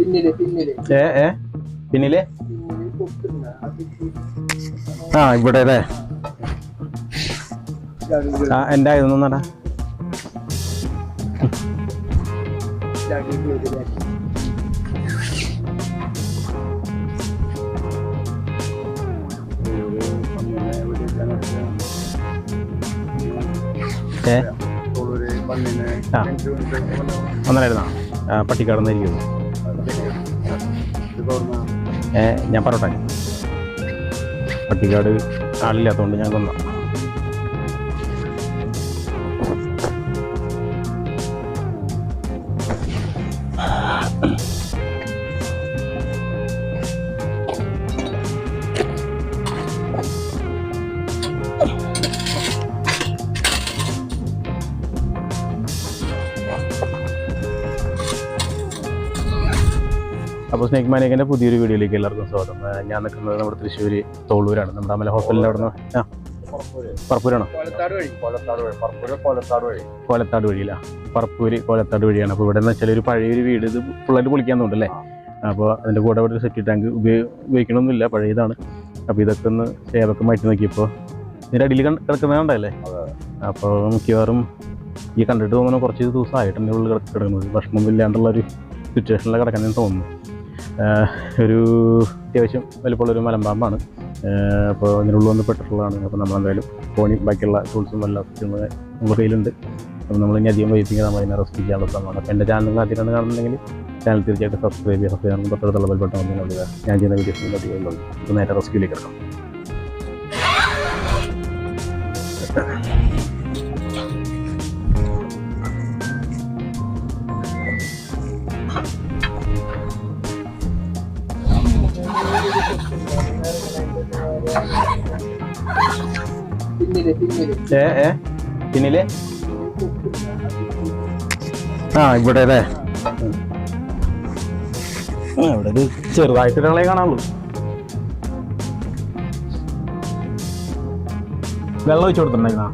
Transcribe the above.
പിന്നിൽ പിന്നിൽ. ഏ ഏ? പിന്നിൽ? ആ ഇവിടെ അല്ലേ? ആ എന്റെ ആയിരുന്നു നടാ. ഒന്നരായിരുന്നാ പട്ടിക്കാട് നിന്നിരിക്കുന്നു ഏ ഞാൻ പറയട്ടെ പട്ടിക്കാട് ആളില്ലാത്തതുകൊണ്ട് ഞാൻ കൊന്ന. അപ്പോൾ സ്നേക് മാനേക്കിന്റെ പുതിയൊരു വീഡിയോയിലേക്ക് എല്ലാവർക്കും സ്വാഗതം. ഞാൻ നിൽക്കുന്നത് നമ്മുടെ തൃശ്ശൂർ തോളൂരാണ്. നമ്മുടെ അമല ഹോസ്പിറ്റലിന്റെ അവിടെ നിന്ന് ആ പറപ്പൂരാണോ? വഴി. കൊലത്താട് വഴി. പറപ്പൂര് കൊലത്താട് വഴി. കോലത്താട് വഴിയില്ല പറപ്പൂര് കോലത്താട് വഴിയാണ്. അപ്പോൾ ഇവിടെ എന്ന് വെച്ചാൽ ഒരു പഴയൊരു വീട് ഇത് ഫുള്ളായിട്ട് പൊളിക്കാൻ തോന്നുന്നുണ്ടല്ലേ? അപ്പോൾ അതിന്റെ കൂടെ ഒരു സെറ്റി ടാങ്ക് ഉപയോഗിക്കണമെന്നില്ല ഉപയോഗിക്കണമൊന്നുമില്ല. പഴയതാണ്. അപ്പോൾ ഇതൊക്കെ ഒന്ന് സേവൊക്കെ മാറ്റി നോക്കിയപ്പോൾ ഇതിന്റെ അടിയിൽ കണ്ട് കിടക്കുന്നതുണ്ടല്ലേ അപ്പോൾ മിക്കവാറും ഈ കണ്ടിട്ട് തോന്നുന്നു കുറച്ച് ദിവസമായിട്ടുണ്ട് ഉള്ളിൽ കിട- കിടക്കുന്നത്. ഭക്ഷണമൊന്നും ഇല്ലാണ്ടുള്ള ഒരു സിറ്റുവേഷനിൽ കിടക്കാനെന്ന് തോന്നുന്നു. ഒരു അത്യാവശ്യം വലിപ്പമുള്ളൊരു മലമ്പാമ്പാണ്. അപ്പോൾ ഇതിനുള്ളിൽ ഒന്ന് പെട്ടിട്ടുള്ളതാണ്. അപ്പോൾ നമ്മളെന്തായാലും ഫോണിൽ ബാക്കിയുള്ള ടൂൾസും എല്ലാം നമ്മുടെ കയ്യിലുണ്ട്. അപ്പോൾ നമ്മൾ ഇനി അധികം വൈകിപ്പിക്കുക നമ്മൾ അതിനെ റെസ്റ്റ് ചെയ്യാനുള്ള ശ്രമമാണ് അപ്പോൾ എന്റെ ചാനൽ ആദ്യമായിട്ടാണ് കാണുന്നുണ്ടെങ്കിൽ ചാനൽ തീർച്ചയായിട്ടും സബ്സ്ക്രൈബ് ചെയ്യുക. സബ്സ്ക്രൈബ് ചെയ്യാൻ തൊട്ടടുത്തുള്ള ബെൽ ഒന്നും ഒന്ന് ഞാൻ ചെയ്യുന്ന വീഡിയോസ് അധികം അപ്പോൾ നേരെ റെസ്ക്യൂലേക്ക് കിടക്കാം. ഏ ഏ? പിന്നിൽ? ആ ഇവിടെ അല്ലേ? ഇവിടെ ഒരു ചെറുതായിട്ട് ഒരാളെ കാണാനുള്ളൂ. വെള്ളം ഒഴിച്ചു കൊടുത്തിട്ടുണ്ടായിരുന്ന?